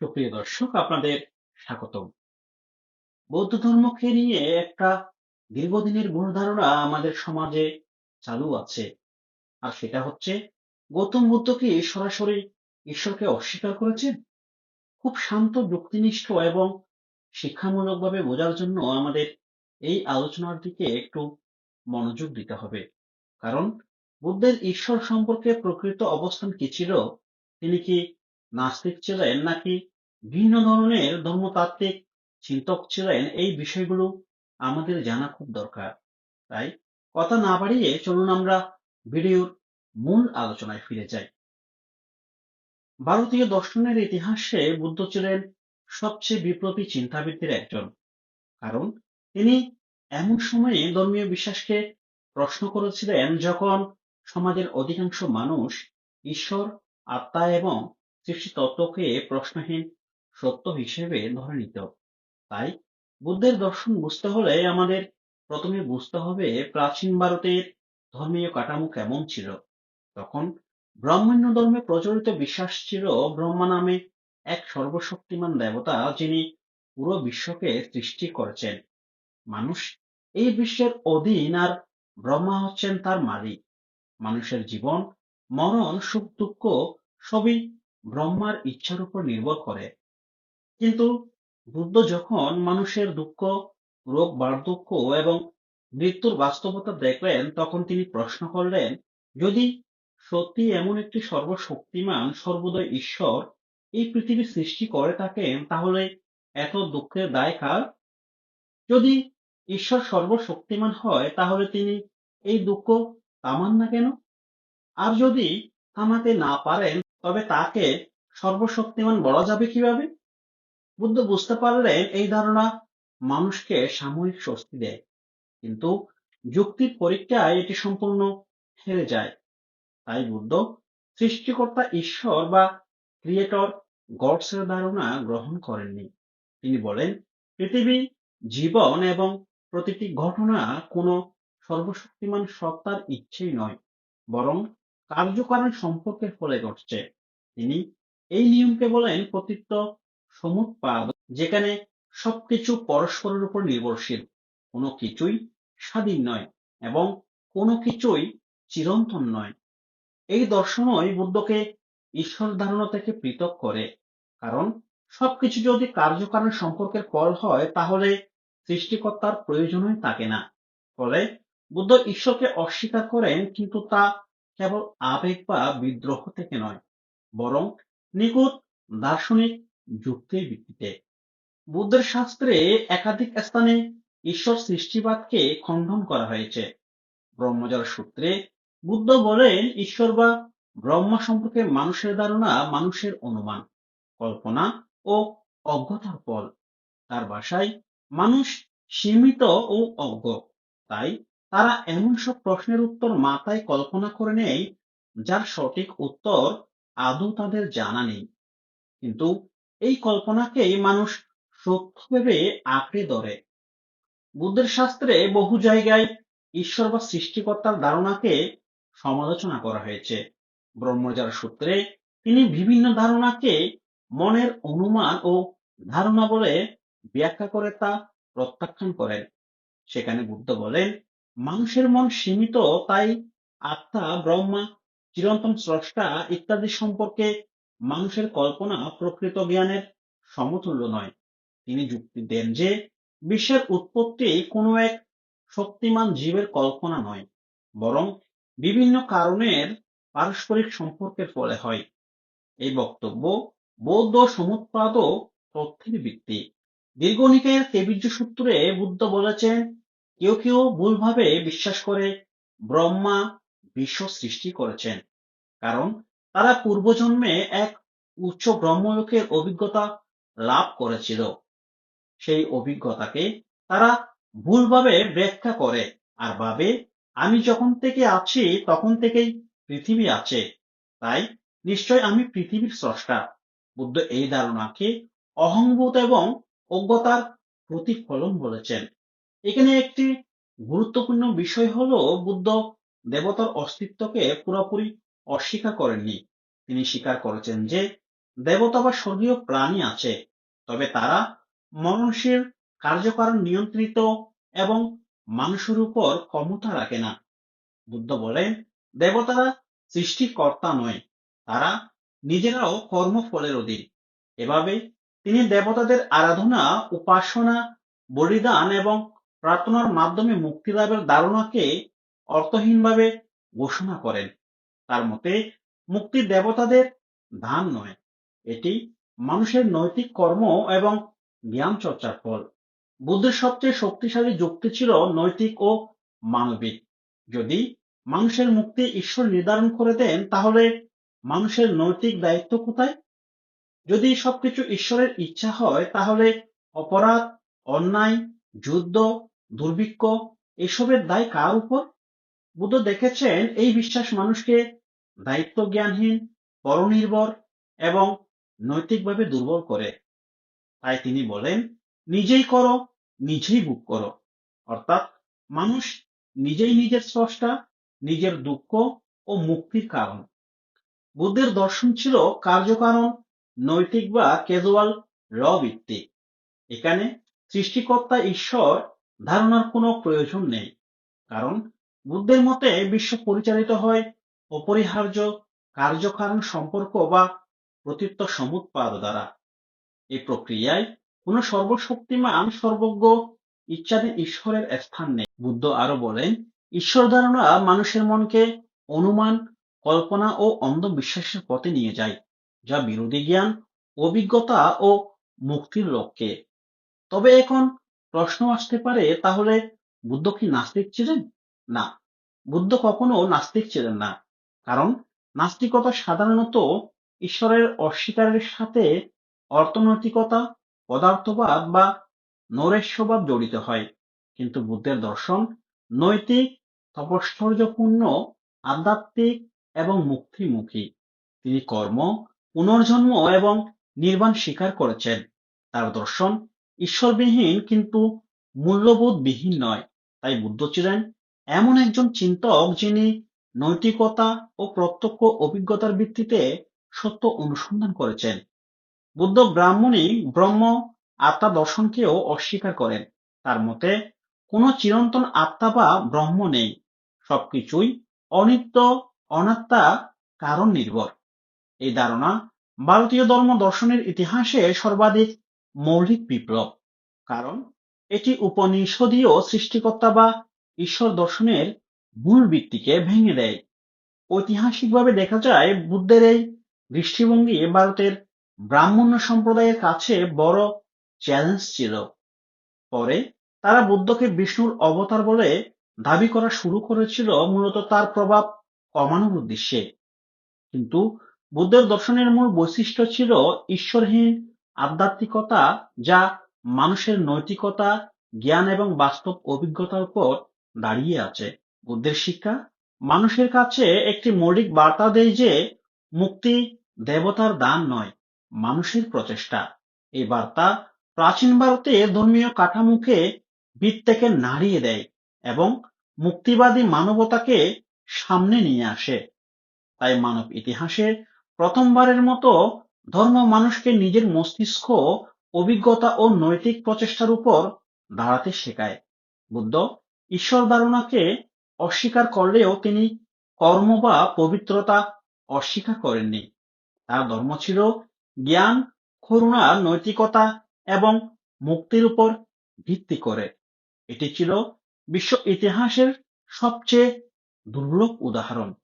সুপ্রিয় দর্শক, আপনাদের স্বাগতম। বৌদ্ধ ধর্মকে নিয়ে একটা দীর্ঘদিনের ভুল ধারণা আমাদের সমাজে চালু আছে, আর সেটা হচ্ছে গৌতম বুদ্ধ কি সরাসরি ঈশ্বরকে অস্বীকার করেছেন? খুব শান্ত, যুক্তিনিষ্ঠ এবং শিক্ষামূলকভাবে বোঝার জন্য আমাদের এই আলোচনার দিকে একটু মনোযোগ দিতে হবে। কারণ বুদ্ধের ঈশ্বর সম্পর্কে প্রকৃত অবস্থান কি ছিল? তিনি কি নাস্তিক ছিলেন নাকি ভিন্ন ধরনের ধর্মতাত্ত্বিক চিন্তক ছিলেন? এই বিষয়গুলো আমাদের জানা খুব দরকার, তাই কথা না বাড়িয়ে চলুন আমরা ভিডিওর মূল আলোচনায় ফিরে যাই। ভারতীয় দর্শনের ইতিহাসে বুদ্ধ ছিলেন সবচেয়ে বিপ্লবী চিন্তাবিদদের একজন, কারণ তিনি এমন সময়ে ধর্মীয় বিশ্বাসকে প্রশ্ন করেছিলেন যখন সমাজের অধিকাংশ মানুষ ঈশ্বর, আত্মা এবং সৃষ্টি তত্ত্বকে প্রশ্নহীন সত্য হিসেবে ধরে নিত তাই বুদ্ধের দর্শন বুঝতে হলে আমাদের প্রথমে বুঝতে হবে প্রাচীন ভারতের ধর্মীয় কাঠামো কেমন ছিল। তখন ব্রাহ্মণ্য ধর্মে প্রচলিত বিশ্বাস ছিল ব্রহ্মা নামে এক সর্বশক্তিমান দেবতা যিনি পুরো বিশ্বকে সৃষ্টি করেছেন। মানুষ এই বিশ্বের অধীন আর ব্রহ্মা হচ্ছেন তার মালিক। মানুষের জীবন, মরণ, সুখ, দুঃখ সবই ব্রহ্মার ইচ্ছার উপর নির্ভর করে। কিন্তু বুদ্ধ যখন মানুষের দুঃখ, রোগ, বার্ধক্য এবং মৃত্যুর বাস্তবতা দেখলেন তখন তিনি প্রশ্ন করলেন, যদি সত্যি এমন একটি সর্বশক্তিমান, সর্বদয় ঈশ্বর এই পৃথিবী সৃষ্টি করে থাকেন, তাহলে এত দুঃখের দায় কার? যদি ঈশ্বর সর্বশক্তিমান হয়, তাহলে তিনি এই দুঃখ থামান না কেন? আর যদি থামাতে না পারেন তবে তাকে সর্বশক্তিমান বলা যাবে কীভাবে? বুদ্ধ বুঝতে পারলেন এই ধারণা মানুষকে সাময়িক স্বস্তি দেয়, কিন্তু যুক্তির পরীক্ষায় এটি সম্পূর্ণ হেরে যায়। তাই বুদ্ধ সৃষ্টিকর্তা ঈশ্বর বা ক্রিয়েটর গডসের ধারণা গ্রহণ করেননি। তিনি বলেন, পৃথিবী, জীবন এবং প্রতিটি ঘটনা কোনো সর্বশক্তিমান সত্তার ইচ্ছেই নয়, বরং কার্যকারণ সম্পর্কের ফলে ঘটছে। তিনি এই নিয়মকে বলেন প্রতীত্ব সমুৎপাদ, যেখানে সবকিছু পরস্পরের উপর নির্ভরশীল। কোনো কিছুই স্বাধীন নয় এবং কোনো কিছুই চিরন্তন নয়। এই দর্শনই বুদ্ধকে ঈশ্বর ধারণা থেকে পৃথক করে। কারণ সবকিছু যদি কার্যকারণ সম্পর্কের ফল হয়, তাহলে সৃষ্টিকর্তার প্রয়োজনই থাকে না। ফলে বুদ্ধ ঈশ্বরকে অস্বীকার করেন, কিন্তু তা কেবল আবেগ বা বিদ্রোহ থেকে নয়, বরং নিখুঁত দার্শনিক যুক্তির ভিত্তিতে। বুদ্ধের শাস্ত্রে একাধিক স্থানে ঈশ্বর সৃষ্টিবাদকে খণ্ডন করা হয়েছে। ব্রহ্মজার সূত্রে বুদ্ধ বলেন, ঈশ্বর বা ব্রহ্ম সম্পর্কে মানুষের ধারণা মানুষের অনুমান, কল্পনা ও অজ্ঞতার ফল। তার ভাষায়, মানুষ সীমিত ও অজ্ঞ, তাই তারা এমন সব প্রশ্নের উত্তর মাথায় কল্পনা করে নেয়, যার সঠিক উত্তর আদৌ তাদের জানা নেই। কিন্তু এই কল্পনাকেই মানুষ সত্য ভেবে আঁকড়ে ধরে। বুদ্ধের শাস্ত্রে বহু জায়গায় ঈশ্বর বা সৃষ্টিকর্তার ধারণাকে সমালোচনা করা হয়েছে। ব্রহ্মজার সূত্রে তিনি বিভিন্ন ধারণাকে মনের অনুমান ও ধারণা বলে ব্যাখ্যা করে তা প্রত্যাখ্যান করেন। সেখানে বুদ্ধ বলেন মানুষের মন সীমিত, তাই আত্মা, ব্রহ্মা, চিরন্তন স্রষ্টা ইত্যাদি সম্পর্কে মানুষের কল্পনা প্রকৃত জ্ঞানের সমতুল্য নয়। তিনি যুক্তি দেন যে, বিশ্বের উৎপত্তি কোনো এক শক্তিমান জীবের কল্পনা নয়, বরং বিভিন্ন কারণের পারস্পরিক সম্পর্কের ফলে হয়। এই বক্তব্য বৌদ্ধ সমুৎপাদ তথ্যের ভিত্তি। দীর্ঘনিকায়ের তেবীর্য সূত্রে বুদ্ধ বলেছেন কেউ কেউ ভুলভাবে বিশ্বাস করে ব্রহ্মা বিশ্ব সৃষ্টি করেছেন, কারণ তারা পূর্বজন্মে এক উচ্চ ব্রহ্মলোকের অভিজ্ঞতা লাভ করেছিল। সেই অভিজ্ঞতাকে তারা ভুলভাবে ব্যাখ্যা করে আর ভাবে, আমি যখন থেকে আছি, তখন থেকেই পৃথিবী আছে। তাই নিশ্চয় আমি পৃথিবীর স্রষ্টা। বুদ্ধ এই ধারণাকে অহংভূত এবং অজ্ঞতার প্রতিফলন বলেছেন। এখানে একটি গুরুত্বপূর্ণ বিষয় হলো বুদ্ধ দেবতার অস্তিত্বকে পুরোপুরি অস্বীকার করেননি। তিনি স্বীকার করেছেন যে দেবতা বা স্বর্গীয় প্রাণী আছে, তবে তারা মরণশীল কার্যকারণ নিয়ন্ত্রিত এবং মানুষের উপর ক্ষমতা রাখে না। বুদ্ধ বলেন, দেবতারা সৃষ্টিকর্তা নয়, তারা নিজেরাও কর্মফলের অধীন। এভাবে তিনি দেবতাদের আরাধনা, উপাসনা, বলিদান এবং প্রার্থনার মাধ্যমে মুক্তি লাভের ধারণাকে অর্থহীনভাবে ঘোষণা করেন। তার মতে, মুক্তি দেবতাদের দান নয়, এটি মানুষের নৈতিক কর্ম এবং জ্ঞান চর্চার ফল। বুদ্ধের সবচেয়ে শক্তিশালী যুক্তি ছিল নৈতিক ও মানবিক। যদি মানুষের মুক্তি ঈশ্বর নির্ধারণ করে দেন, তাহলে মানুষের নৈতিক দায়িত্ব কোথায়? যদি সবকিছু ঈশ্বরের ইচ্ছা হয়, তাহলে অপরাধ, অন্যায়, যুদ্ধ দুর্ভিক্ষ, এসবের দায় কার উপর? বুদ্ধ দেখেছেন এই বিশ্বাস মানুষকে দায়িত্ব জ্ঞানহীন পরনির্ভর এবং নৈতিকভাবে দুর্বল করে। তাই তিনি বলেন, নিজেই করো, নিজেই ভোগ করো। অর্থাৎ মানুষ নিজেই নিজের স্রষ্টা, নিজের দুঃখ ও মুক্তির কারণ। বুদ্ধের দর্শন ছিল কার্যকারণ, নৈতিক বা ক্যাজুয়াল র ভিত্তিক এখানে সৃষ্টিকর্তা ঈশ্বর ধারণার কোনো প্রয়োজন নেই। কারণ বুদ্ধের মতে বিশ্ব পরিচালিত হয় অপরিহার্য, কার্যকারণ সম্পর্ক বা প্রতীত্ব সমুৎপাদ দ্বারা। এই প্রক্রিয়ায় কোন সর্বশক্তিমান, সর্বজ্ঞ ইচ্ছাধীন ঈশ্বরের স্থান নেই। বুদ্ধ আরও বলেন, ঈশ্বর ধারণা মানুষের মনকে অনুমান, কল্পনা ও অন্ধবিশ্বাসের পথে নিয়ে যায়, যা বিরোধী জ্ঞান, অভিজ্ঞতা ও মুক্তির লক্ষ্যে। তবে এখন প্রশ্ন আসতে পারে, তাহলে বুদ্ধ কি নাস্তিক ছিলেন? না। বুদ্ধ কখনো নাস্তিক ছিলেন না। কারণ নাস্তিকতা সাধারণত ঈশ্বরের অস্বীকারের সাথে অর্থনৈতিকতা, পদার্থবাদ বা নৈরাশ্যবাদ জড়িত হয়। কিন্তু বুদ্ধের দর্শন নৈতিক, তপশ্চর্যপূর্ণ, আধ্যাত্মিক এবং মুক্তিমুখী। তিনি কর্ম, পুনর্জন্ম এবং নির্বাণ স্বীকার করেছেন। তার দর্শন ঈশ্বরবিহীন কিন্তু মূল্যবোধবিহীন নয়। তাই বুদ্ধ ছিলেন এমন একজন চিন্তক যিনি নৈতিকতা ও প্রত্যক্ষ অভিজ্ঞতার ভিত্তিতে সত্য অনুসন্ধান করেছেন। বুদ্ধ ব্রাহ্মণী ব্রহ্ম আত্মা দর্শনকেও অস্বীকার করেন। তার মতে, কোন চিরন্তন আত্মা বা ব্রহ্ম নেই। সবকিছুই অনিত্য, অনাত্মা, কারণ নির্ভর। এই ধারণা ভারতীয় ধর্ম দর্শনের ইতিহাসে সর্বাধিক মৌলিক বিপ্লব। কারণ, এটি উপনিষদীয় সৃষ্টিকর্তা বা ঈশ্বর দর্শনের মূল ভিত্তিকে ভেঙে দেয়। ঐতিহাসিকভাবে দেখা যায়, বুদ্ধের এই দৃষ্টিভঙ্গি ভারতের ব্রাহ্মণ্য সম্প্রদায়ের কাছে বড় চ্যালেঞ্জ ছিল। পরে তারা বুদ্ধকে বিষ্ণুর অবতার বলে দাবি করা শুরু করেছিল মূলত তার প্রভাব কমানোর উদ্দেশ্যে। কিন্তু বুদ্ধের দর্শনের মূল বৈশিষ্ট্য ছিল ঈশ্বরহীন আধ্যাত্মিকতা যা মানুষের নৈতিকতা, জ্ঞান এবং বাস্তব অভিজ্ঞতার উপর দাঁড়িয়ে আছে। বুদ্ধের শিক্ষা? মানুষের কাছে একটি মৌলিক বার্তা দেয় যে, মুক্তি দেবতার দান নয়, মানুষের প্রচেষ্টা। এই বার্তা প্রাচীন ভারতে ধর্মীয় কাঠামোকে ভিত থেকে নাড়িয়ে দেয় এবং মুক্তিবাদী মানবতাকে সামনে নিয়ে আসে। তাই মানব ইতিহাসে প্রথমবারের মতো ধর্ম মানুষকে নিজের মস্তিষ্ক, অভিজ্ঞতা ও নৈতিক প্রচেষ্টার উপর দাঁড়াতে শেখায়। বুদ্ধ ঈশ্বর ধারণাকে অস্বীকার করলেও তিনি কর্ম বা পবিত্রতা অস্বীকার করেননি। তার ধর্ম ছিল জ্ঞান, করুণা, নৈতিকতা এবং মুক্তির উপর ভিত্তি করে। এটি ছিল বিশ্ব ইতিহাসের সবচেয়ে দুর্লভ উদাহরণ।